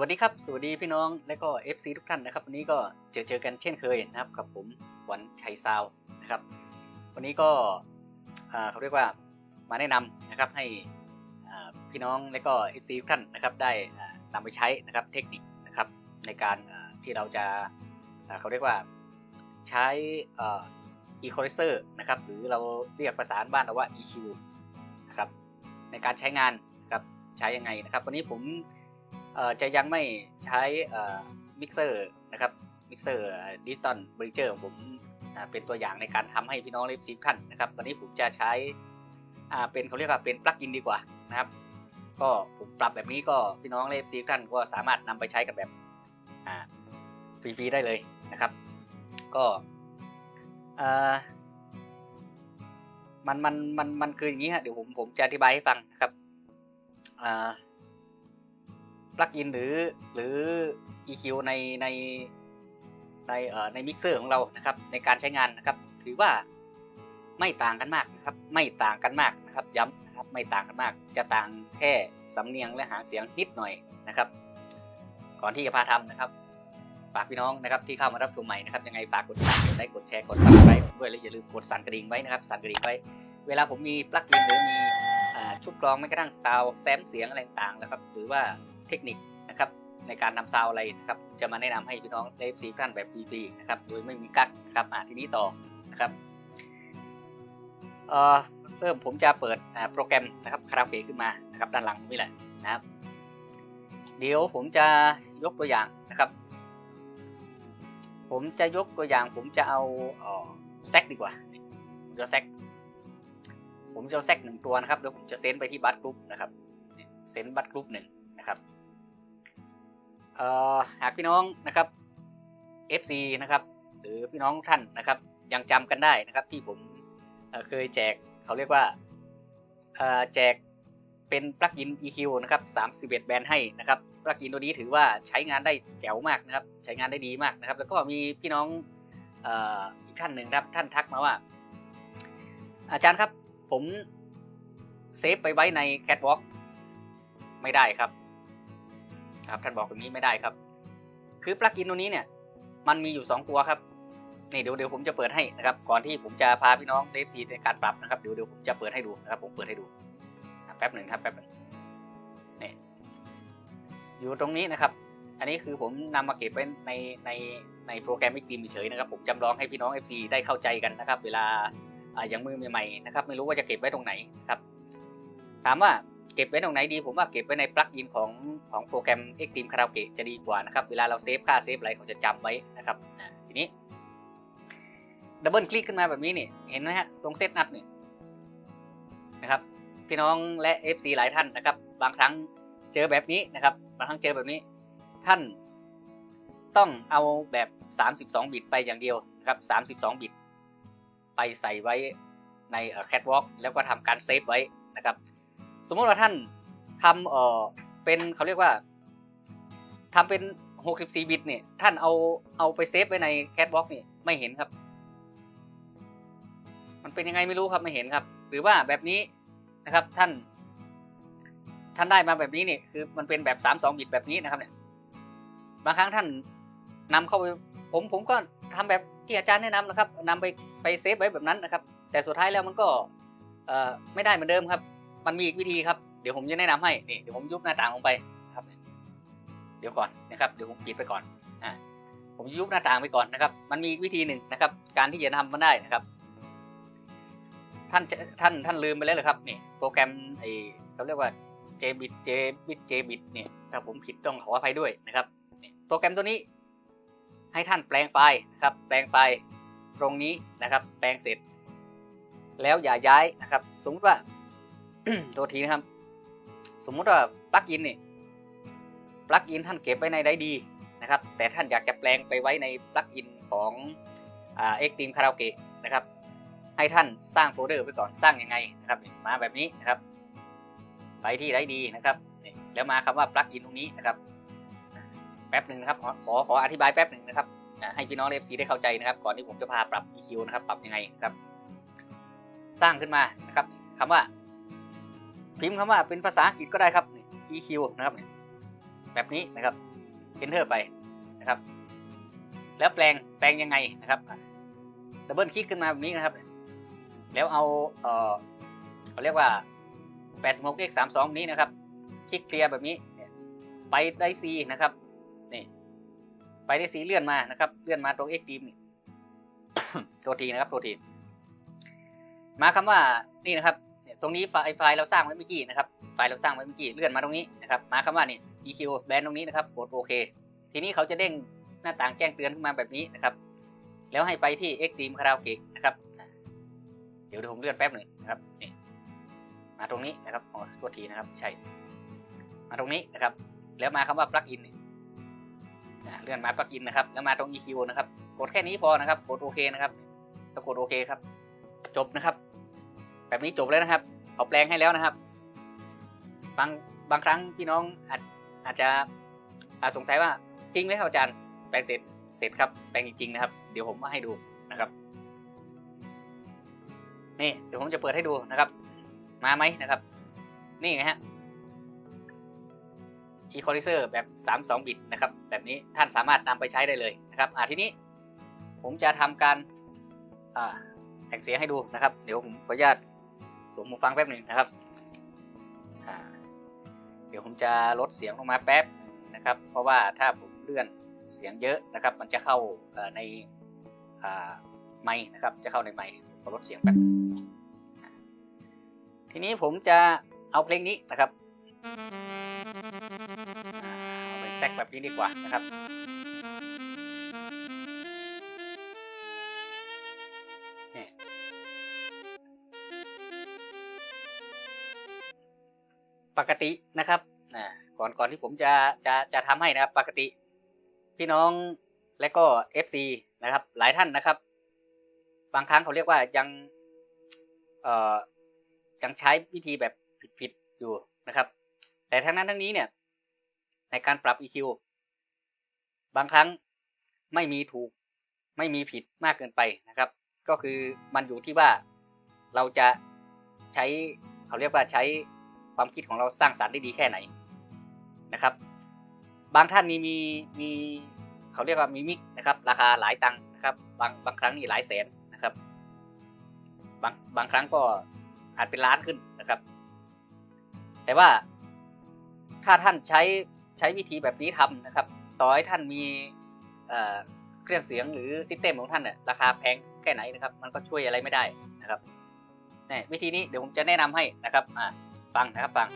วัสดีครับ สวัสดีพี่น้องและก็ FC ทุกท่านนะครับ วันนี้ก็เจอเจอกันเช่นเคยนะครับกับผมวันชัยซาวนะครับ วันนี้ก็เขาเรียกว่ามาแนะนำนะครับให้พี่น้องและก็ FC ทุกท่านนะครับได้อ่านำไปใช้นะครับเทคนิคนะครับในการที่เราจะเขาเรียกว่าใช้อ่า equalizer นะครับหรือเราเรียกภาษาบ้านเราว่า EQ นะครับในการใช้งานนะครับใช้ยังไงนะครับ วันนี้ผม จะยังไม่ใช้มิกเซอร์นะครับมิกเซอร์ดิจิตอลบริเจอร์ของผมเป็นตัวอย่างในการทำให้พี่น้องเลฟซีท่านนะครับวันนี้ผมจะใช้อ่าเป็นเขาเรียกว่าเป็นปลั๊กอินดีกว่านะครับ ก็ผมปรับแบบนี้ก็พี่น้องเลฟซีท่านก็สามารถนำไปใช้กับแบบอ่าฟรีๆได้เลยนะครับ ก็เอ่อมันมันมันมันคืออย่างนี้ฮะเดี๋ยวผมผมจะอธิบายให้ฟังนะครับอ่า ปลั๊กอินหรือหรือ EQ ในในในเอ่อในมิกเซอร์ของเรานะครับ ในการใช้งานนะครับ ถือว่าไม่ต่างกันมากนะครับ ไม่ต่างกันมากนะครับ ย้ำนะครับไม่ต่างกันมาก จะต่างแค่สำเนียงและหางเสียงนิดหน่อยนะครับ ก่อนที่จะพาทำนะครับฝากพี่น้องนะครับที่เข้ามารับชมใหม่นะครับยังไงฝากกดติดตามกดไลค์กดแชร์กดซับสไครต์ด้วยและอย่าลืมกดสั่นกระดิ่งไว้นะครับสั่นกระดิ่งไว้ เวลาผมมีปลั๊กอินหรือมีอ่าชุดกรองไม่กระทั่งซาวแซมเสียงอะไรต่างๆนะครับหรือว่า เทคนิคนะครับในการนำซาวอะไรนะครับจะมาแนะนำให้พี่น้องได้ซีท่านแบบฟรีๆนะครับโดยไม่มีกั๊กนะครับอ่าทีนี้ต่อนะครับเอ่อเริ่มผมจะเปิดโปรแกรมนะครับคาราโอเกะขึ้นมานะครับด้านหลังนี่แหละนะครับ เดี๋ยวผมจะยกตัวอย่างนะครับ ผมจะยกตัวอย่างผมจะเอาออแซกดีกว่าเดี๋ยวแซกผมจะแซกหนึ่งตัวนะครับเดี๋ยวผมจะเซนไปที่บัตกรุ๊ปนะครับเซนบัตกรุ๊ปหนึ่ง หากพี่น้องนะครับ FC นะครับ หรือพี่น้องท่านนะครับ ยังจำกันได้นะครับ ที่ผมเคยแจกเขาเรียกว่าแจกเป็นปลั๊กอิน EQ นะครับ31 แบรนด์ให้นะครับปลั๊กอินตัวนี้ถือว่าใช้งานได้แจ๋วมากนะครับ ใช้งานได้ดีมากนะครับ แล้วก็มีพี่น้องอ่ออีกท่านหนึ่งครับ ท่านทักมาว่า อาจารย์ครับผมเซฟไปไว้ใน Catwalk ไม่ได้ครับ ครับท่านบอกอย่างนี้ไม่ได้ครับ คือปลั๊กอินตัวนี้เนี่ย มันมีอยู่ 2 ตัวครับนี่เดี๋ยวเดี๋ยวผมจะเปิดให้นะครับ ก่อนที่ผมจะพาพี่น้องเดฟซีในการปรับนะครับเดี๋ยวเดี๋ยวผมจะเปิดให้ดูนะครับ ผมเปิดให้ดูแป๊บหนึ่งครับแป๊บหนึ่งนี่อยู่ตรงนี้นะครับ อันนี้คือผมนำมาเก็บไว้ในในในโปรแกรมมิกดีมเฉยๆนะครับ ผมจำลองให้พี่น้อง FC ได้เข้าใจกันนะครับ เวลาอ่าอย่างมือใหม่ๆนะครับ ไม่รู้ว่าจะเก็บไว้ตรงไหนครับ ถามว่า เก็บไว้ตรงไหนดี ผมว่าเก็บไว้ในปลั๊กอินของของโปรแกรม Extreme Karaoke จะดีกว่านะครับ เวลาเราเซฟค่าเซฟอะไรเขาจะจำไว้นะครับอ่าทีนี้ดับเบิลคลิกขึ้นมาแบบนี้นี่เห็นไหมฮะตรงเซตอัพนี่นะครับ พี่น้องและ FC หลายท่านนะครับ บางครั้งเจอแบบนี้นะครับ บางครั้งเจอแบบนี้ ท่านต้องเอาแบบ 32 บิตไปอย่างเดียวนะครับ 32 บิต ไปใส่ไว้ในแคทวอล์กแล้วก็ทำการเซฟไว้นะครับ สมมติว่าท่านทำเออเป็นเขาเรียกว่าทำเป็น 64 บิตเนี่ยท่านเอาเอาไปเซฟไว้ในแคทวอกนี่ไม่เห็นครับ มันเป็นยังไงไม่รู้ครับไม่เห็นครับ หรือว่าแบบนี้นะครับท่าน ท่านได้มาแบบนี้เนี่ยคือมันเป็นแบบ 32 บิตแบบนี้นะครับเนี่ยบางครั้งท่านนำเข้าไปผมผมก็ทำแบบที่อาจารย์แนะนำนะครับนำไปไปเซฟไว้แบบนั้นนะครับ แต่สุดท้ายแล้วมันก็เอ่อไม่ได้เหมือนเดิมครับ มันมีอีกวิธีครับ เดี๋ยวผมจะแนะนำให้ นี่ เดี๋ยวผมยุบหน้าต่างลงไปนะครับ เดี๋ยวก่อนนะครับ เดี๋ยวผมปิดไปก่อน อ่า ผมยุบหน้าต่างไปก่อนนะครับ มันมีอีกวิธีหนึ่งนะครับ การที่จะทำมันได้นะครับ ท่านท่านท่านลืมไปแล้วเหรอครับ นี่ โปรแกรมไอเขาเรียกว่า JBit JBit JBit เนี่ย ถ้าผมผิดต้องขออภัยด้วยนะครับนี่โปรแกรมตัวนี้ ให้ท่านแปลงไฟล์นะครับ แปลงไฟล์ตรงนี้นะครับ แปลงเสร็จ แล้วอย่าย้ายนะครับ สมมติว่า ตัวทีนะครับ สมมุติว่าปลั๊กอินนี่ปลั๊กอินท่านเก็บไว้ในไดดีนะครับ แต่ท่านอยากจะแปลงไปไว้ในปลั๊กอินของเอ่า Extreme Karaoke นะครับ ให้ท่านสร้างโฟลเดอร์ไว้ก่อนสร้างยังไงนะครับมาแบบนี้นะครับ ไปที่ไดดีนะครับนี่แล้วมาคำว่าปลั๊กอินตรงนี้นะครับแป๊บหนึ่งนะครับขอขอขออธิบายแป๊บหนึ่งนะครับให้พี่น้องเอฟซีได้เข้าใจนะครับ ก่อนที่ผมจะพาปรับ EQ นะครับ ปรับยังไงครับ สร้างขึ้นมานะครับคำว่า พิมพ์คำว่าเป็นภาษาอังกฤษก็ได้ครับ EQ นะครับ แบบนี้นะครับ enter ไปนะครับ แล้วแปลงแปลงยังไงนะครับดับเบิลคลิกขึ้นมาแบบนี้นะครับ แล้วเอาเออเขาเรียกว่า 86 x 32นี้นะครับ คลิกเคลียร์แบบนี้เนี่ยไปได้ซีนะครับนี่ไปได้ซีเลื่อนมานะครับ เลื่อนมาตรง x ดีมนี่ตัวทีนะครับตัวทีมาคำว่านี่นะครับ ตรงนี้ไฟล์ไฟล์เราสร้างไว้เมื่อกี้นะครับ ไฟล์เราสร้างไว้เมื่อกี้เลื่อนมาตรงนี้นะครับ มาคำว่านี่ EQ แบนตรงนี้นะครับ กดโอเค ทีนี้เขาจะเด้งหน้าต่างแจ้งเตือนขึ้นมาแบบนี้นะครับ แล้วให้ไปที่ Xtreme Karaoke นะครับ เดี๋ยวผมเลื่อนแป๊บหนึ่งนะครับนี่มาตรงนี้นะครับอ๋อตัวทีนะครับ ใช่ มาตรงนี้นะครับ แล้วมาคำว่า plugin นี่อ่าเลื่อนมา plugin นะครับ แล้วมาตรง EQ นะครับ กดแค่นี้พอนะครับ กดโอเคนะครับก็กดโอเคครับ จบนะครับ แบบนี้จบแล้วนะครับเขาแปลงให้แล้วนะครับ บางบางครั้งพี่น้องอาจอาจจะอาจสงสัยว่าจริงไหมครับอาจารย์ แปลงเสร็จเสร็จครับแปลงจริงๆนะครับ เดี๋ยวผมมาให้ดูนะครับนี่เดี๋ยวผมจะเปิดให้ดูนะครับ มาไหมนะครับ นี่ไงฮะ Equalizer แบบ 32 บิตนะครับ แบบนี้ท่านสามารถนำไปใช้ได้เลยนะครับอ่าทีนี้ผมจะทำการอ่าแต่งเสียงให้ดูนะครับ เดี๋ยวผมขออนุญาต วมหูฟังแป๊บหนึ่งนะครับเดี๋ยวผมจะลดเสียงลงมาแป๊บนะครับ เพราะว่าถ้าผมเลื่อนเสียงเยอะนะครับ มันจะเข้าในไมค์นะครับ จะเข้าในไมค์ขอลดเสียงแป๊บทีนี้ผมจะเอาเพลงนี้นะครับอ่าเอาไปแซกแบบนี้ดีกว่านะครับ ปกตินะครับก่อนก่อนที่ผมจะจะจะทำให้นะครับปกติ พี่น้องและก็ FC นะครับ หลายท่านนะครับ บางครั้งเขาเรียกว่ายังเอ่อยังใช้วิธีแบบผิดๆอยู่นะครับ แต่ทั้งนั้นทั้งนี้เนี่ย ในการปรับ EQ บางครั้งไม่มีถูกไม่มีผิดมากเกินไปนะครับ ก็คือมันอยู่ที่ว่าเราจะใช้เขาเรียกว่าใช้ ความคิดของเราสร้างสารรค์ได้ดีแค่ไหนนะครับ บางท่านนี่มีมีเขาเรียกว่ามีมิกนะครับ ราคาหลายตังค์นะครับ บางบางครั้งนี่หลายแสนนะครับ บางบางครั้งก็อาจเป็นล้านขึ้นนะครับ แต่ว่าถ้าท่านใช้ใช้วิธีแบบนี้ทำนะครับ ต่อให้ท่านมีเเครื่องเสียงหรือซิสเต็มของท่านเนี่ยราคาแพงแค่ไหนนะครับ มันก็ช่วยอะไรไม่ได้นะครับนี่วิธีนี้เดี๋ยวผมจะแนะนำให้นะครับอ่า ฟังนะครับฟัง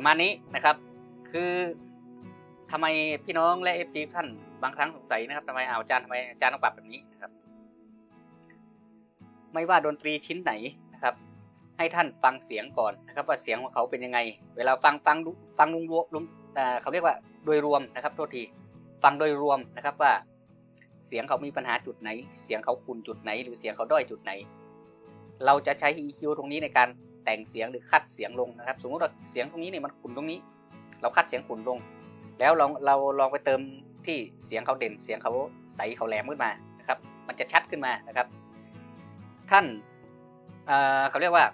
ประมาณนี้นะครับ คือทำไมพี่น้องและเอฟซีท่านบางครั้งสงสัยนะครับทำไมอาวอาจารย์ทำไมอาจารย์ต้องปรับแบบนี้นะครับ ไม่ว่าดนตรีชิ้นไหนนะครับ ให้ท่านฟังเสียงก่อนนะครับ ว่าเสียงของเขาเป็นยังไง เวลาฟังฟังฟังรวมรวมอ่เขาเรียกว่าโดยรวมนะครับโทษทีฟังโดยรวมนะครับว่าเสียงเขามีปัญหาจุดไหน เสียงเขาคุณจุดไหน หรือเสียงเขาด้อยจุดไหน เราจะใช้ EQ ตรงนี้ในการ แต่งเสียงหรือคัดเสียงลงนะครับ สมมติว่าเสียงตรงนี้เนี่ยมันขุ่นตรงนี้ เราคัดเสียงขุ่นลง แล้วลองเราลองไปเติมที่เสียงเขาเด่น เสียงเขาใสเขาแหลมขึ้นมานะครับ มันจะชัดขึ้นมานะครับ ท่านเอ่อเขาเรียกว่า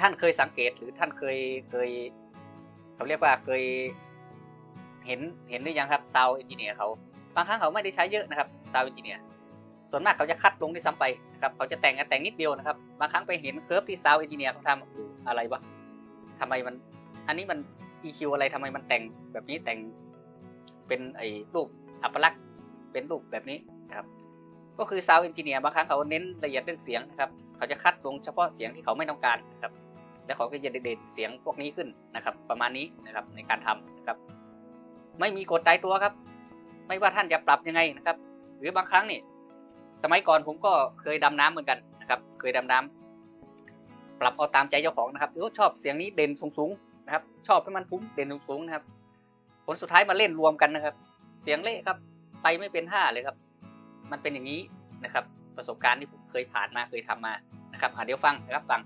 ท่านเคยสังเกตหรือท่านเคยเคยเขาเรียกว่าเคยเห็นเห็นหรือยังครับซาวเอนจิเนียร์เขาบางครั้งเขาไม่ได้ใช้เยอะนะครับซาวเอนจิเนียร์ ส่วนมากเขาจะคัดลงที่ซ้ำไปนะครับเขาจะแต่งกันแต่งนิดเดียวนะครับบางครั้งไปเห็นเคิร์ฟที่ซาวเอนจิเนียร์เขาทำอะไรวะทำไมมัน อันนี้มัน EQ อะไรทำไมมันแต่งแบบนี้แต่งเป็นไอ้รูปอัปลักษณ์เป็นรูปแบบนี้นะครับ ก็คือซาวเอนจิเนียร์บางครั้งเขาเน้นละเอียดเรื่องเสียงนะครับ เขาจะคัดลงเฉพาะเสียงที่เขาไม่ต้องการนะครับ แล้วเขาก็จะเด่นเสียงพวกนี้ขึ้นนะครับ ประมาณนี้นะครับในการทำนะครับ ไม่มีกฎตายตัวครับ ไม่ว่าท่านจะปรับยังไงนะครับ หรือบางครั้งนี่ สมัยก่อนผมก็เคยดำน้ำเหมือนกันนะครับ เคยดำน้ำปรับเอาตามใจเจ้าของนะครับหรือชอบเสียงนี้เด่นสูงๆนะครับ ชอบให้มันพุ่มเด่นสูงๆนะครับ ผลสุดท้ายมาเล่นรวมกันนะครับ เสียงเละครับ ไปไม่เป็นท่าเลยครับ มันเป็นอย่างนี้นะครับ ประสบการณ์ที่ผมเคยผ่านมาเคยทำมานะครับอะเดี๋ยวฟังนะครับฟัง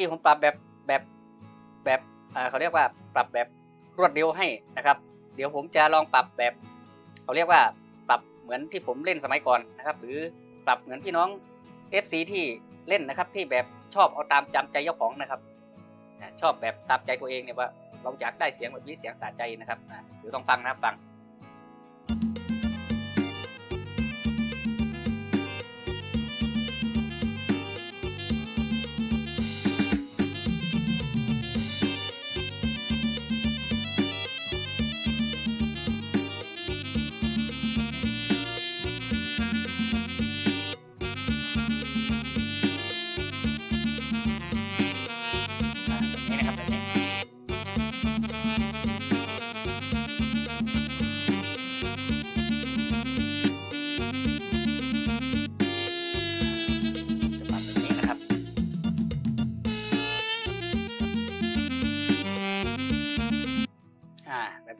กี้ผมปรับแบบแบบแบบเขาเรียกว่าปรับแบบรวดเร็วให้นะครับ เดี๋ยวผมจะลองปรับแบบเขาเรียกว่าปรับเหมือนที่ผมเล่นสมัยก่อนนะครับ หรือปรับเหมือนพี่น้อง FC ที่เล่นนะครับ ที่แบบชอบเอาตามจำใจเจ้าของนะครับชอบแบบตามใจตัวเองเนี่ยว่าเราอยากได้เสียงแบบนี้เสียงสะใจนะครับเดี๋ยวต้องฟังนะครับฟัง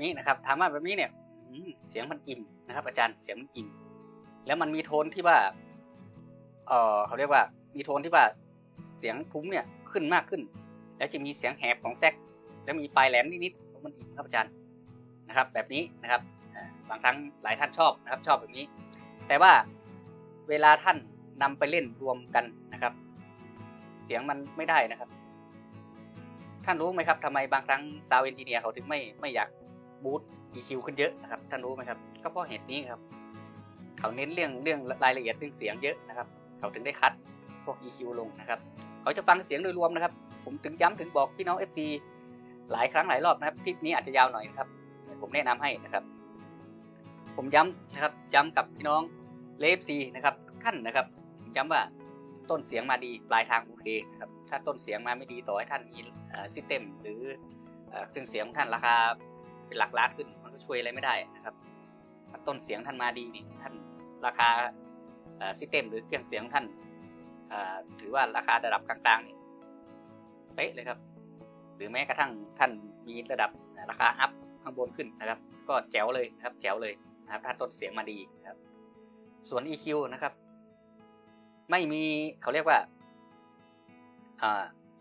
นี้นะครับถามว่าแบบนี้เนี่ยเสียงมันอิ่มนะครับ อาจารย์เสียงมันอิ่มแล้วมันมีโทนที่ว่าเออเขาเรียกว่า มีโทนที่ว่าเสียงทุ้มเนี่ยขึ้นมากขึ้น แล้วจะมีเสียงแหบของแซกแล้วมีปลายแหลมนิดๆมันอิ่มครับอาจารย์นะครับ แบบนี้นะครับบางครั้งหลายท่านชอบนะครับ ชอบแบบนี้ แต่ว่าเวลาท่านนำไปเล่นรวมกันนะครับ เสียงมันไม่ได้นะครับ ท่านรู้ไหมครับทำไมบางครั้งซาวเอนจิเนียร์เขาถึงไม่ไม่อยาก บูต EQ ขึ้นเยอะนะครับท่านรู้ไหมครับก็เพราะเหตุนี้ครับ เขาเน้นเรื่องเรื่องรายละเอียดเรื่องเสียงเยอะนะครับ เขาถึงได้คัดพวก EQ ลงนะครับ เขาจะฟังเสียงโดยรวมนะครับ ผมถึงย้ำถึงบอกพี่น้อง FC หลายครั้งหลายรอบนะครับคลิปนี้อาจจะยาวหน่อยนะครับ ผมแนะนำให้นะครับ ผมย้ำนะครับย้ำกับพี่น้องเลฟซีนะครับท่านนะครับผมย้ำว่าต้นเสียงมาดีปลายทางโอเคนะครับถ้าต้นเสียงมาไม่ดีต่อให้ท่านมีซิสเต็มหรือเอ่อเครื่องเสียงของท่านราคา เป็นหลักล้านขึ้น มันก็ช่วยอะไรไม่ได้นะครับถ้าต้นเสียงท่านมาดีนี่ท่านราคาซิสเต็มหรือเครื่องเสียงท่านถือว่าราคาระดับกลางๆนี่เป๊ะเลยครับ หรือแม้กระทั่งท่านมีระดับราคาอัพข้างบนขึ้นนะครับ ก็แจ๋วเลยนะครับ แจ๋วเลยนะครับถ้าต้นเสียงมาดีนะครับ ส่วน EQ นะครับ ไม่มีเขาเรียกว่า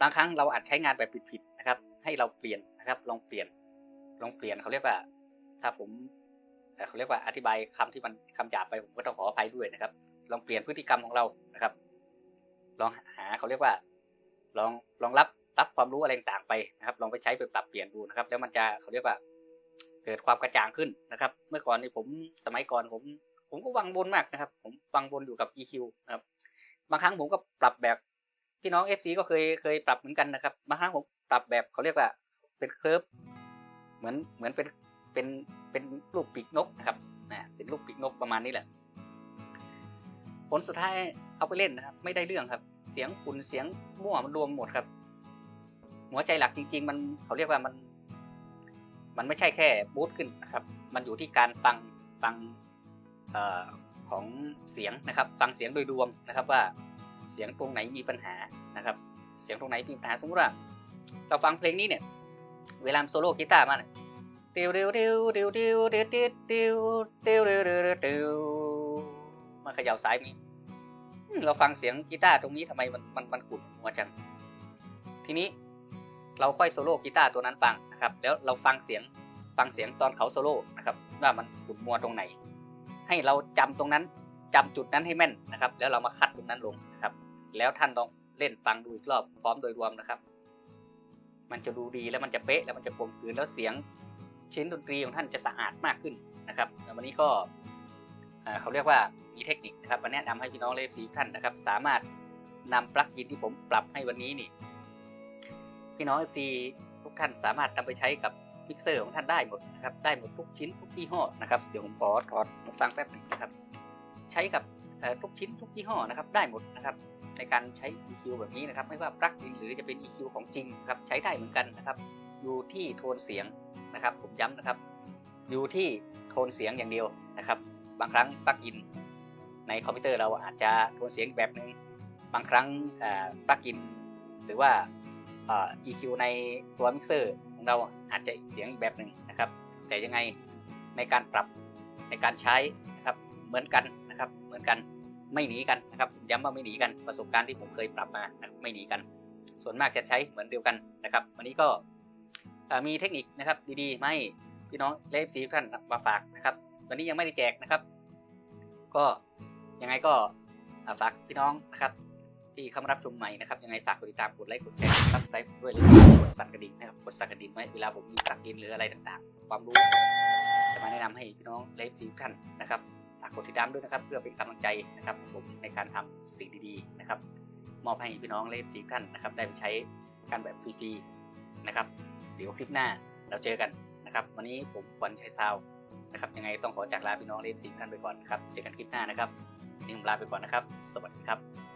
บางครั้งเราอาจใช้งานแบบผิดๆนะครับ ให้เราเปลี่ยนนะครับ ลองเปลี่ยน ลองเปลี่ยนเขาเรียกว่า ถ้าผมเอ่เขาเรียกว่าอธิบายคำที่มันคำหยาบไปผมก็ต้องขออภัยด้วยนะครับ ลองเปลี่ยนพฤติกรรมของเรานะครับ ลองหาเขาเรียกว่า ลองลองรับรับความรู้อะไรต่างไปนะครับ ลองไปใช้ไปปรับเปลี่ยนดูนะครับ แล้วมันจะเขาเรียกว่า เกิดความกระจ่างขึ้นนะครับ เมื่อก่อนนี่ผมสมัยก่อนผม ผมก็วังวนมากนะครับ ผมวังวนอยู่กับ EQ นะครับ บางครั้งผมก็ปรับแบบพี่น้อง FC ก็เคยเคยปรับเหมือนกันนะครับ บางครั้งผมปรับแบบเขาเรียกว่า เป็นเคิร์ฟ เหมือนเหมือนเป็นเป็นเป็นรูปปีกนกนะครับนะเป็นรูปปีกนกประมาณนี้แหละ ผลสุดท้ายเอาไปเล่นนะครับ ไม่ได้เรื่องครับ เสียงขุนเสียงมั่วมันรวมหมดครับ หัวใจหลักจริง ๆ มันเขาเรียกว่ามัน มันไม่ใช่แค่บูตขึ้นนะครับ มันอยู่ที่การฟังฟังอของเสียงนะครับ ฟังเสียงโดยรวมนะครับว่าเสียงตรงไหนมีปัญหานะครับ เสียงตรงไหนมีปัญหาสมมติว่าเราฟังเพลงนี้เนี่ย เวลาโซโล่กีตาร์มาเนี่ยเตียวตียวตียวตียวตียวตียวตียวตียวตียวตียวตียวตียวมาเขย่าสายมีเราฟังเสียงกีตาร์ตรงนี้ทำไมมันมันมันขุ่นหัวจัง ทีนี้เราค่อยโซโล่กีตาร์ตัวนั้นฟังนะครับ แล้วเราฟังเสียงฟังเสียงตอนเขาโซโล่นะครับ ว่ามันขุ่นมัวตรงไหน ให้เราจำตรงนั้นจำจุดนั้นให้แม่นนะครับ แล้วเรามาคัดตรงนั้นลงนะครับ แล้วท่านลองเล่นฟังดูอีกรอบพร้อมโดยรวมนะครับ มันจะดูดีแล้วมันจะเป๊ะแล้วมันจะกลมกลืนแล้วเสียงชิ้นดนตรีของท่านจะสะอาดมากขึ้นนะครับวันนี้ก็เขาเรียกว่ามีเทคนิคนะครับมาแนะนำให้พี่น้องเลฟซีท่านนะครับ สามารถนำปลั๊กอินที่ผมปรับให้วันนี้นี่พี่น้อง FC ทุกท่านสามารถนำไปใช้กับมิกเซอร์ของท่านได้หมดนะครับได้หมดทุกชิ้นทุกยี่ห้อนะครับเดี๋ยวผมขอถอดหูฟังแป๊บนึงนะครับ ใช้กับทุกชิ้นทุกยี่ห้อนะครับได้หมดนะครับ ในการใช้ EQ แบบนี้นะครับ ไม่ว่าปลั๊กอินหรือจะเป็น EQ ของจริงครับใช้ได้เหมือนกันนะครับ อยู่ที่โทนเสียงนะครับ ผมย้ำนะครับ อยู่ที่โทนเสียงอย่างเดียวนะครับ บางครั้งปลั๊กอิน ในคอมพิวเตอร์เราอาจจะโทนเสียงแบบหนึ่งบางครั้งปลั๊กอิน หรือว่า EQ ในตัวมิกเซอร์ของเราอาจจะเสียงอีกแบบหนึ่งนะครับ แต่ยังไงในการปรับในการใช้นะครับเหมือนกันนะครับเหมือนกัน ไม่หนีกันนะครับย้ำว่าไม่หนีกันประสบการณ์ที่ผมเคยปรับมานะครับไม่หนีกัน ส่วนมากจะใช้เหมือนเดียวกันนะครับ วันนี้ก็มีเทคนิคนะครับ ดีๆมาให้พี่น้องเลฟซีท่านมาฝากนะครับ วันนี้ยังไม่ได้แจกนะครับ ก็ยังไงก็ฝากพี่น้องนะครับ ที่เข้ามารับชมใหม่นะครับยังไงฝากกดติดตามกดไลค์กดแชร์ซับสไครป์ด้วยเลยกดสั่นกระดิ่งนะครับกดสั่นกระดิ่งไว้เวลาผมมีปลักอินหรืออะไรต่างๆ ความรู้จะมาแนะนำให้พี่น้องเลฟซีทุกท่านนะครับ กกดติดตามด้วยนะครับ เพื่อเป็นกำลังใจนะครับผมในการทำสิ่งดีๆนะครับ มอบให้พี่น้องเลฟสีท่านนะครับ ได้ไปใช้กันแบบฟรีๆนะครับ เดี๋ยวคลิปหน้าเราเจอกันนะครับ วันนี้ผมวันชัยซาวนะครับยังไงต้องขอจากลาพี่น้องเลฟสีท่านไปก่อนครับเจอกันคลิปหน้านะครับวันนี่ผมลาไปก่อนนะครับ สวัสดีครับ